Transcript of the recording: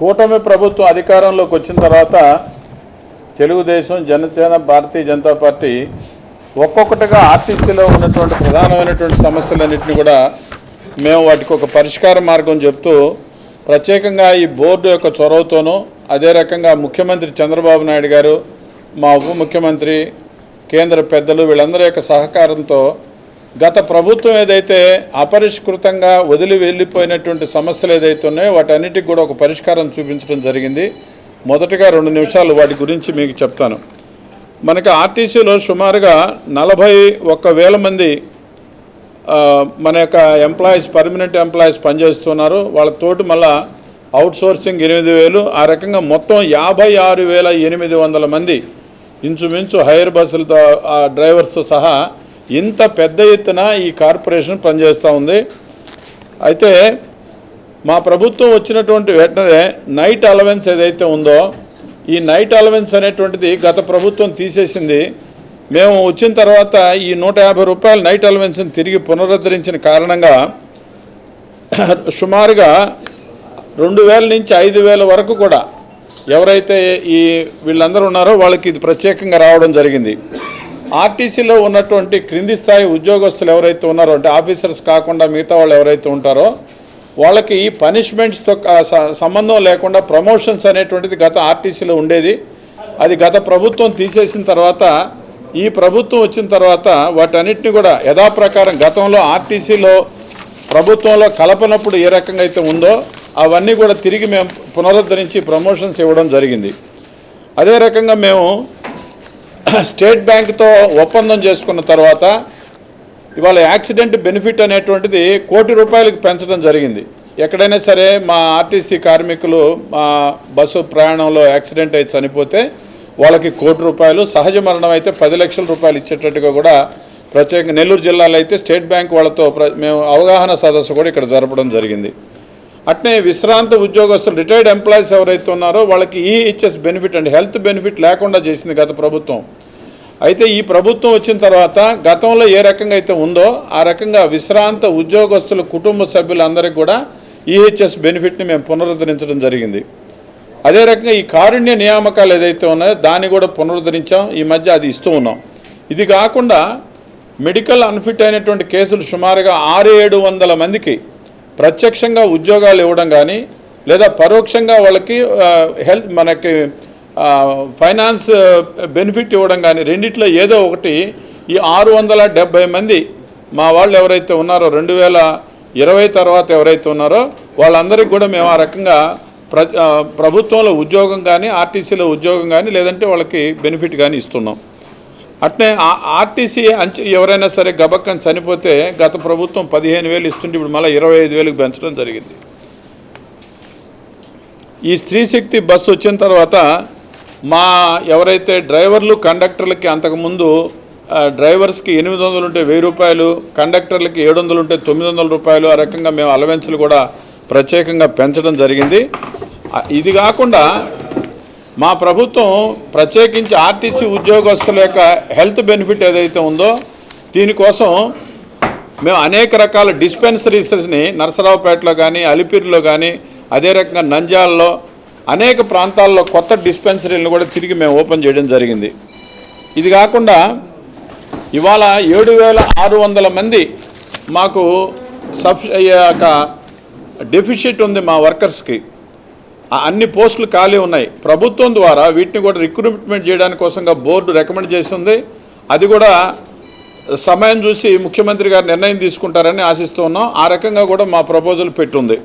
కూటమి ప్రభుత్వం అధికారంలోకి వచ్చిన తర్వాత తెలుగుదేశం జనసేన భారతీయ జనతా పార్టీ ఒక్కొక్కటిగా ఆర్టీసీలో ఉన్నటువంటి ప్రధానమైనటువంటి సమస్యలన్నింటినీ కూడా మేము వాటికి ఒక పరిష్కార మార్గం చెప్తూ ప్రత్యేకంగా ఈ బోర్డు యొక్క చొరవతోనూ అదే రకంగా ముఖ్యమంత్రి చంద్రబాబు నాయుడు గారు మా ఉప ముఖ్యమంత్రి కేంద్ర పెద్దలు వీళ్ళందరి యొక్క సహకారంతో గత ప్రభుత్వం ఏదైతే అపరిష్కృతంగా వదిలి వెళ్ళిపోయినటువంటి సమస్యలు ఏదైతే ఉన్నాయో వాటన్నిటికి కూడా ఒక పరిష్కారం చూపించడం జరిగింది. మొదటగా రెండు నిమిషాలు వాటి గురించి మీకు చెప్తాను. మనకి ఆర్టీసీలో సుమారుగా నలభై ఒక్క వేల మంది మన యొక్క ఎంప్లాయీస్ పర్మనెంట్ ఎంప్లాయీస్ పనిచేస్తున్నారు. వాళ్ళతోటి మళ్ళా అవుట్ సోర్సింగ్ ఎనిమిది వేలు. ఆ రకంగా మొత్తం యాభై ఆరు వేల ఎనిమిది వందల మంది ఇంచుమించు హైర్ బస్సులతో ఆ డ్రైవర్స్తో సహా ఇంత పెద్ద ఎత్తున ఈ కార్పొరేషన్ పనిచేస్తూ ఉంది. అయితే మా ప్రభుత్వం వచ్చినటువంటి వెంటనే నైట్ అలవెన్స్ ఏదైతే ఉందో ఈ నైట్ అలవెన్స్ అనేటువంటిది గత ప్రభుత్వం తీసేసింది. మేము వచ్చిన తర్వాత ఈ నూట యాభై రూపాయల నైట్ అలవెన్స్ని తిరిగి పునరుద్ధరించిన కారణంగా సుమారుగా రెండు వేల నుంచి ఐదు వేల వరకు కూడా ఎవరైతే ఈ వీళ్ళందరూ ఉన్నారో వాళ్ళకి ఇది ప్రత్యేకంగా రావడం జరిగింది. ఆర్టీసీలో ఉన్నటువంటి క్రింది స్థాయి ఉద్యోగస్తులు ఎవరైతే ఉన్నారో అంటే ఆఫీసర్స్ కాకుండా మిగతా వాళ్ళు ఎవరైతే ఉంటారో వాళ్ళకి ఈ పనిష్మెంట్స్తో సంబంధం లేకుండా ప్రమోషన్స్ అనేటువంటిది గత ఆర్టీసీలో ఉండేది. అది గత ప్రభుత్వం తీసేసిన తర్వాత ఈ ప్రభుత్వం వచ్చిన తర్వాత వాటన్నిటిని కూడా యథాప్రకారం గతంలో ఆర్టీసీలో ప్రభుత్వంలో కలపనప్పుడు ఏ రకంగా అయితే ఉందో అవన్నీ కూడా తిరిగి మేము పునరుద్ధరించి ప్రమోషన్స్ ఇవ్వడం జరిగింది. అదే రకంగా మేము స్టేట్ బ్యాంక్తో ఒప్పందం చేసుకున్న తర్వాత ఇవాళ యాక్సిడెంట్ బెనిఫిట్ అనేటువంటిది కోటి రూపాయలకు పెంచడం జరిగింది. ఎక్కడైనా సరే మా ఆర్టీసీ కార్మికులు మా బస్సు ప్రయాణంలో యాక్సిడెంట్ అయితే చనిపోతే వాళ్ళకి కోటి రూపాయలు సహజ మరణం అయితే పది లక్షల రూపాయలు ఇచ్చేటట్టుగా కూడా ప్రత్యేక నెల్లూరు జిల్లాలో అయితే స్టేట్ బ్యాంక్ వాళ్ళతో ప్ర- మేము అవగాహన సదస్సు కూడా ఇక్కడ జరపడం జరిగింది. అట్నే విశ్రాంత ఉద్యోగస్తులు రిటైర్డ్ ఎంప్లాయీస్ ఎవరైతే ఉన్నారో వాళ్ళకి EHS benefit and. Health benefit లేకుండా చేసింది గత ప్రభుత్వం. అయితే ఈ ప్రభుత్వం వచ్చిన తర్వాత గతంలో ఏ రకంగా అయితే ఉందో ఆ రకంగా విశ్రాంత ఉద్యోగస్తుల కుటుంబ సభ్యులందరికీ కూడా ఈహెచ్ఎస్ బెనిఫిట్ని మేము పునరుద్ధరించడం జరిగింది. అదే రకంగా ఈ కారుణ్య నియామకాలు ఏదైతే ఉన్నాయో దాన్ని కూడా పునరుద్ధరించాం. ఈ మధ్య అది ఇస్తూ ఉన్నాం. ఇది కాకుండా మెడికల్ అన్ఫిట్ అయినటువంటి కేసులు సుమారుగా ఆరు ఏడు వందల మందికి ప్రత్యక్షంగా ఉద్యోగాలు ఇవ్వడం కానీ లేదా పరోక్షంగా వాళ్ళకి హెల్త్ మనకి ఫైనాన్స్ బెనిఫిట్ ఇవ్వడం కానీ రెండిట్లో ఏదో ఒకటి ఈ ఆరు వందల డెబ్బై మంది మా వాళ్ళు ఎవరైతే ఉన్నారో రెండు వేల ఇరవై తర్వాత ఎవరైతే ఉన్నారో వాళ్ళందరికీ కూడా మేము ఆ రకంగా ప్ర ప్రభుత్వంలో ఉద్యోగం కానీ ఆర్టీసీలో ఉద్యోగం కానీ లేదంటే వాళ్ళకి బెనిఫిట్ కానీ ఇస్తున్నాం. అట్నే ఆ- ఆర్టీసీ అంచె ఎవరైనా సరే గబక్కని చనిపోతే గత ప్రభుత్వం పదిహేను వేలు ఇస్తుంటే ఇప్పుడు మళ్ళీ ఇరవై ఐదు వేలకు పెంచడం జరిగింది. ఈ స్త్రీ శక్తి బస్సు వచ్చిన తర్వాత మా ఎవరైతే డ్రైవర్లు కండక్టర్లకి అంతకుముందు డ్రైవర్స్కి ఎనిమిది వందలు ఉంటే వెయ్యి రూపాయలు కండక్టర్లకి ఏడు వందలు ఉంటే తొమ్మిది వందల రూపాయలు ఆ రకంగా మేము అలవెన్సులు కూడా ప్రత్యేకంగా పెంచడం జరిగింది. ఇది కాకుండా మా ప్రభుత్వం ప్రత్యేకించి ఆర్టీసీ ఉద్యోగస్తుల యొక్క హెల్త్ బెనిఫిట్ ఏదైతే ఉందో దీనికోసం మేము అనేక రకాల డిస్పెన్సరీస్ని నరసరావుపేటలో కానీ అలిపిరిలో కానీ అదే రకంగా నంజాల్లో అనేక ప్రాంతాల్లో కొత్త డిస్పెన్సరీలను కూడా తిరిగి మేము ఓపెన్ చేయడం జరిగింది. ఇది కాకుండా ఇవాళ ఏడు వేల ఆరు వందల మంది మాకు సబ్ యొక్క డెఫిషిట్ ఉంది మా వర్కర్స్కి. అన్ని పోస్టులు ఖాళీ ఉన్నాయి. ప్రభుత్వం ద్వారా వీటిని కూడా రిక్రూట్మెంట్ చేయడానికి కోసంగా బోర్డు రికమెండ్ చేస్తుంది అది కూడా సమయం చూసి ముఖ్యమంత్రి గారు నిర్ణయం తీసుకుంటారని ఆశిస్తూ ఉన్నాం. ఆ రకంగా కూడా మా ప్రపోజల్ పెట్టుంది.